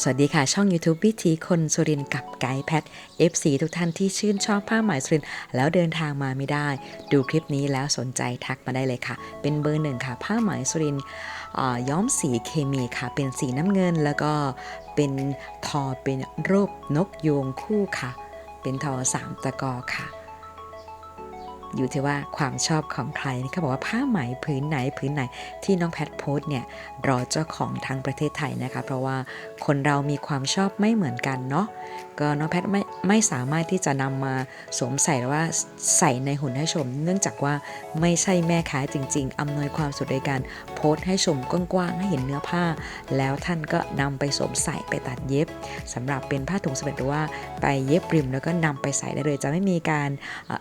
สวัสดีค่ะ ช่อง YouTube วิธีคนสุรินกับไกด์แพท FC ทุกท่านที่ชื่นชอบผ้าไหมสุรินแล้วเดินทางมาไม่ได้ ดูคลิปนี้แล้วสนใจทักมาได้เลยค่ะ เป็นเบอร์หนึ่งค่ะ ผ้าไหมสุรินย้อมสีเคมีค่ะ เป็นสีน้ำเงินแล้วก็เป็นทอเป็นรูปนกยูงคู่ค่ะ เป็นทอสามตะกอค่ะ อยู่ที่ว่าความชอบของใครนี่เขาบอกว่าผ้าไหมผืนไหนผืนไหนที่น้องแพทโพสเนี่ยรอเจ้าของทางประเทศไทยนะคะ เพราะว่าคนเรามีความชอบไม่เหมือนกันเนาะก็น้องแพทไม่ ไม่สามารถที่จะนำมาสวมใส่หรือว่าใส่ในหุ่นให้ชม เนื่องจากว่าไม่ใช่แม่ค้าจริง ๆอำนวยความสะดโดยการโพสต์ให้ชมกว้างๆให้เห็นเนื้อผ้า แล้วท่านก็นำไปสวมใส่ไปตัดเย็บสำหรับเป็นผ้าถุงสำเร็จหรือว่าไปเย็บริมแล้วก็นำไปใส่ได้เลยจะไม่มีการ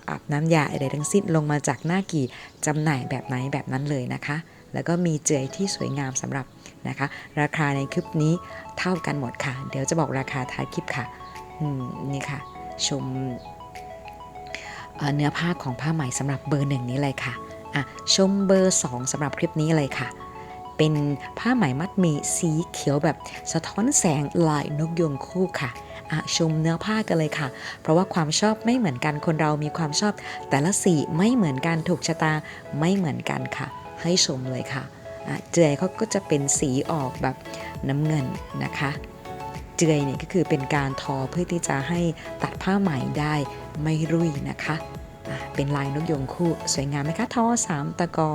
อาบน้ำยาอะไรทั้งสิ้นลงมาจากหน้ากี่จำหน่ายแบบไหนแบบนั้นเลยนะคะ แล้วก็มีเจยที่สวยงามสำหรับนะคะ ราคาในคลิปนี้เท่ากันหมดค่ะ เดี๋ยวจะบอกราคาท้ายคลิปค่ะ นี่ค่ะ ชมเเนื้อผ้าของผ้าไหมสำหรับเบอร์หนึ่งนี้เลยค่ะอะ ชมเบอร์2สำหรับคลิปนี้เลยค่ะ เป็นผ้าไหมมัดหมีสีเขียวแบบสะท้อนแสงลายนกยูงคู่ค่ะอะ ชมเนื้อผ้ากันเลยค่ะ เพราะว่าความชอบไม่เหมือนกันคนเรามีความชอบ แต่ละสีไม่เหมือนกันถูกชะตาไม่เหมือนกันค่ะ ให้ชมเลยค่ะอะเจอยเขาก็จะเป็นสีออกแบบน้ำเงินนะคะ เจือยเนี่ยก็คือเป็นการทอเพื่อที่จะให้ตัดผ้าไหมได้ไม่รุ่ยนะคะเป็นลายนกยงคู่สวยงามไหมคะทอสามตะกอ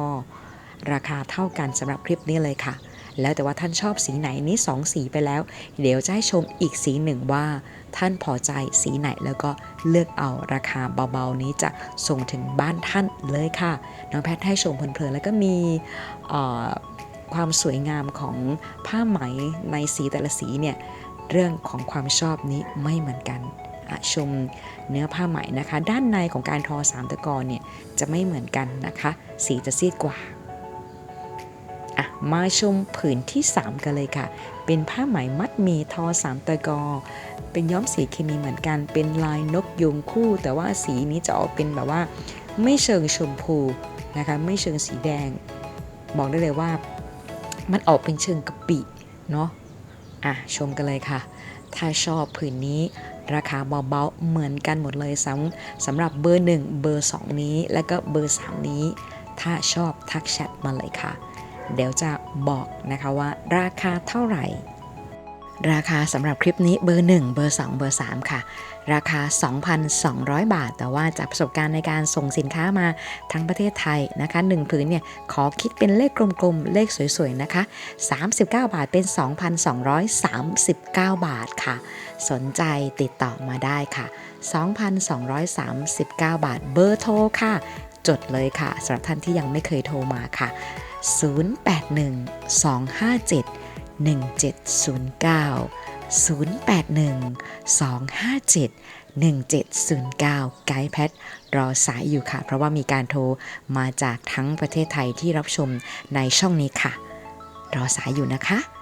ราคาเท่ากันสำหรับคลิปนี้เลยค่ะ แล้วแต่ว่าท่านชอบสีไหนนี้สองสีไปแล้ว เดี๋ยวจะให้ชมอีกสีหนึ่งว่า ท่านพอใจสีไหนแล้วก็เลือกเอาราคาเบาๆนี้จะส่งถึงบ้านท่านเลยค่ะ น้องแพทย์ให้ชมเพลินๆแล้วก็มีความสวยงามของผ้าไหมในสีแต่ละสีเนี่ย เรื่องของความชอบนี้ไม่เหมือนกันชมเนื้อผ้าไหมนะคะ ด้านในของการทอสามตะกอนเนี่ยจะไม่เหมือนกันนะคะ สีจะซีดกว่าอะมาชมผืนที่ 3 กันเลยค่ะ เป็นผ้าไหมมัดมีทอสามตะกอ เป็นย้อมสีเคมีเหมือนกัน เป็นลายนกยุงคู่ แต่ว่าสีนี้จะออกเป็นแบบว่า ไม่เชิงชมพูนะคะ ไม่เชิงสีแดง บอกได้เลยว่า มันออกเป็นเชิงกะปิเนาะ อะชมกันเลยค่ะ ถ้าชอบผืนนี้ราคาเบาๆเหมือนกันหมดเลยสำสำหรับเบอร์ 1 เบอร์ 2 นี้ และก็เบอร์ 3 นี้ ถ้าชอบทักแชทมาเลยค่ะ เดี๋ยวจะบอกนะคะว่าราคาเท่าไหร่ ราคาสำหรับคลิปนี้เบอร์ 1 เบอร์ 2 เบอร์ 3 ค่ะ ราคา 2,200 บาท แต่ว่าจากประสบการณ์ในการส่งสินค้ามาทั้งประเทศไทยนะคะ1ผืนเนี่ยขอคิดเป็นเลขกลมๆ เลขสวยๆ นะคะ 39 บาทเป็น 2,239 บาทค่ะ สนใจติดต่อมาได้ค่ะ 2,239 บาทเบอร์โทรค่ะ จดเลยค่ะสำหรับท่านที่ยังไม่เคยโทรมาค่ะ 081 257 1709 081 257 1709 ไกด์แพทรอสายอยู่ค่ะ เพราะว่ามีการโทรมาจากทั้งประเทศไทยที่รับชมในช่องนี้ค่ะ รอสายอยู่นะคะ